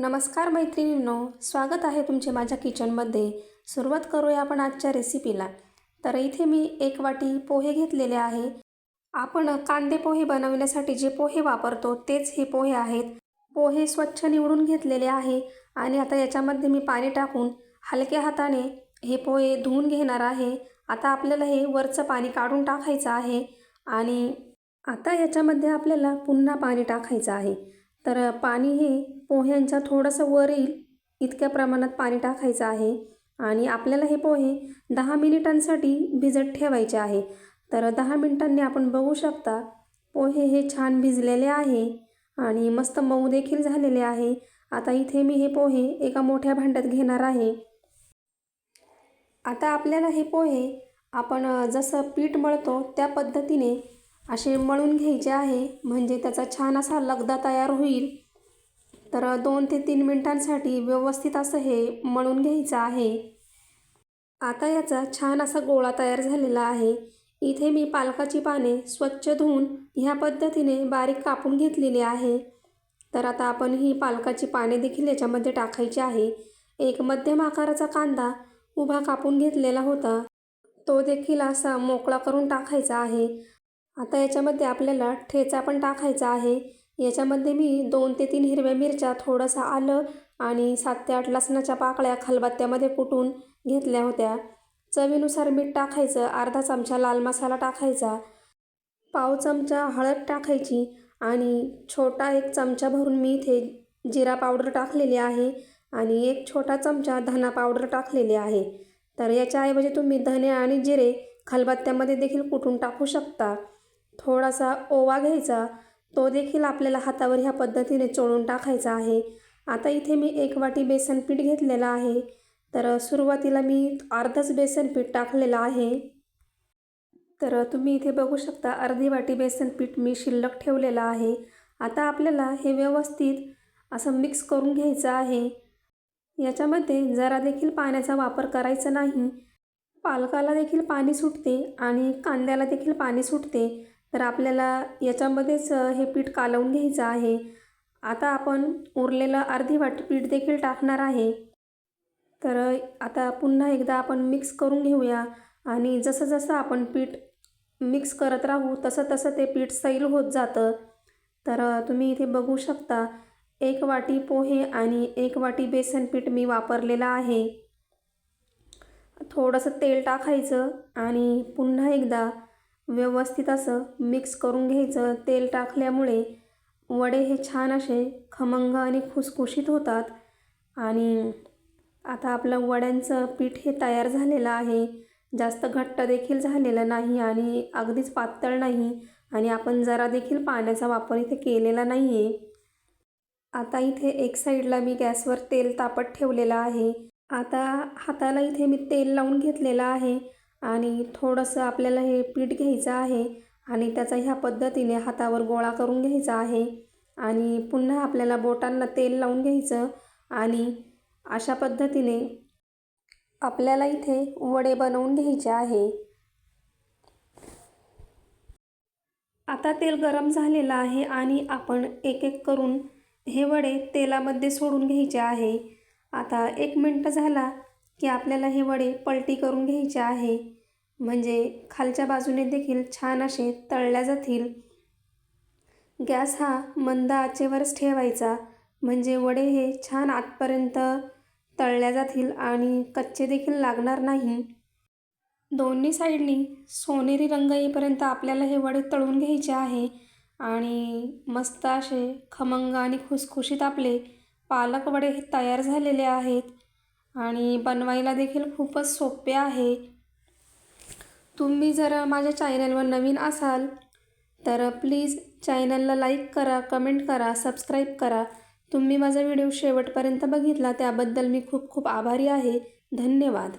नमस्कार मैत्रिणींनो स्वागत आहे तुमचे माझ्या किचनमध्ये. सुरुवात करूया आपण आजच्या रेसिपीला तर इथे मी एक वाटी पोहे घेतलेले आहे. आपण कांदे पोहे बनवण्यासाठी जे पोहे वापरतो तेच हे पोहे आहेत. पोहे स्वच्छ निवडून घेतलेले आहे आणि आता याच्यामध्ये मी पाणी टाकून हलक्या हाताने हे पोहे धुवून घेणार आहे. आता आपल्याला हे वरचं पाणी काढून टाकायचं आहे आणि आता याच्यामध्ये आपल्याला पुन्हा पाणी टाकायचं आहे. तर पाणी हे पोह्यांच्या थोडंसं वर येईल इतक्या प्रमाणात पाणी टाकायचं आहे. आणि आपल्याला हे पोहे दहा मिनिटांसाठी भिजत ठेवायचे आहे. तर दहा मिनिटांनी आपण बघू शकता पोहे हे छान भिजलेले आहे आणि मस्त मऊ देखील झालेले आहे. आता इथे मी हे पोहे एका मोठ्या भांड्यात घेणार आहे. आता आपल्याला हे पोहे आपण जसं पीठ मळतो त्या पद्धतीने असे मळून घ्यायचे आहे. म्हणजे त्याचा छान असा लगदा तयार होईल. तर दोन ते तीन मिनटांसाठी व्यवस्थित असं हे मळून घ्यायचं आहे. आता याचा छान असा गोळा तयार झालेला आहे. इथे मी पालकाची पाने स्वच्छ धुवून ह्या पद्धतीने बारीक कापून घेतलेली आहे. तर आता आपण ही पालकाची पाने देखील याच्यामध्ये टाकायची आहे. एक मध्यम आकाराचा कांदा उभा कापून घेतलेला होता. तो देखील असा मोकळा करून टाकायचा आहे. आता याच्यामध्ये आपल्याला ठेचा पण टाकायचा आहे. याच्यामध्ये मी दोन ते तीन हिरव्या मिरच्या थोडंसं आलं आणि सात ते आठ लसणाच्या पाकळ्या खलबत्त्यामध्ये कुटून घेतल्या होत्या. चवीनुसार मीठ टाकायचं अर्धा चमचा लाल मसाला टाकायचा पाव चमचा हळद टाकायची आणि छोटा एक चमचा भरून मी इथे जिरा पावडर टाकलेली आहे आणि एक छोटा चमचा धना पावडर टाकलेली आहे. तर याच्याऐवजी तुम्ही धने आणि जिरे खलबत्त्यामध्ये देखील कुटून टाकू शकता. थोडासा ओवा घ्यायचा. तो देखील आपल्याला हातावर ह्या पद्धतीने चोळून टाकायचा आहे. आता इथे मी एक वाटी बेसन पीठ घेतलेलं आहे. तर सुरुवातीला मी अर्धच बेसन पीठ टाकलेलं आहे. तर तुम्ही इथे बघू शकता अर्धी वाटी बेसन पीठ मी शिल्लक ठेवलेलं आहे. आता आपल्याला हे व्यवस्थित असं मिक्स करून घ्यायचं आहे. याच्यामध्ये जरा देखील पाण्याचा वापर करायचा नाही. पालकाला देखील पाणी सुटते आणि कांद्याला देखील पाणी सुटते. तर आपल्याला याच्यामध्येच हे पीठ कालवून घ्यायचं आहे. आता आपण उरलेलं अर्धी वाटी पीठ देखील टाकणार आहे. तर आता पुन्हा एकदा आपण मिक्स करून घेऊया आणि जसं जसं आपण पीठ मिक्स करत राहू तसं तसं ते पीठ सैल होत जातं. तर तुम्ही इथे बघू शकता एक वाटी पोहे आणि एक वाटी बेसन पीठ मी वापरलेलं आहे. थोडंसं तेल टाकायचं आणि पुन्हा एकदा व्यवस्थित असं मिक्स करून घ्यायचं. तेल टाकल्यामुळे वडे हे छान असे खमंग आणि खुसखुशीत होतात. आणि आता आपलं वड्यांचं पीठ हे तयार झालेलं आहे. जास्त घट्ट देखील झालेलं नाही आणि अगदीच पातळ नाही. आणि आपण जरा देखील पाण्याचा वापर इथे केलेला नाही आहे आता इथे एक साईडला मी गॅसवर तेल तापत ठेवलेलं आहे. आता हाताला इथे मी तेल लावून घेतलेलं आहे. आणि थोडंसं आपल्याला हे पीठ घ्यायचं आहे आणि त्याचा ह्या पद्धतीने हातावर गोळा करून घ्यायचा आहे. आणि पुन्हा आपल्याला बोटांना तेल लावून घ्यायचं आणि अशा पद्धतीने आपल्याला इथे वडे बनवून घ्यायचे आहे. आता तेल गरम झालेलं आहे आणि आपण एक एक करून हे वडे तेलामध्ये सोडून घ्यायचे आहे. आता एक मिनटं झाला की आपल्याला हे वडे पलटी करून घ्यायचे आहे. म्हणजे खालच्या बाजूने देखील छान असे तळल्या जातील. गॅस हा मंद आचेवरच ठेवायचा. म्हणजे वडे हे छान आतपर्यंत तळल्या जातील आणि कच्चे देखील लागणार नाही. दोन्ही साईडनी सोनेरी रंग येईपर्यंत आपल्याला हे वडे तळून घ्यायचे आहे. आणि मस्त असे खमंग आणि खुसखुशीत आपले पालक वडे हे तयार झालेले आहेत. आणि बनवायला देखील खूपच सोपे आहे. तुम्ही जर माझ्या चॅनलवर नवीन असाल तर प्लीज चॅनलला लाईक करा कमेंट करा सबस्क्राईब करा. तुम्ही माझा व्हिडिओ शेवटपर्यंत बघितला त्याबद्दल मी खूप खूप आभारी आहे. धन्यवाद.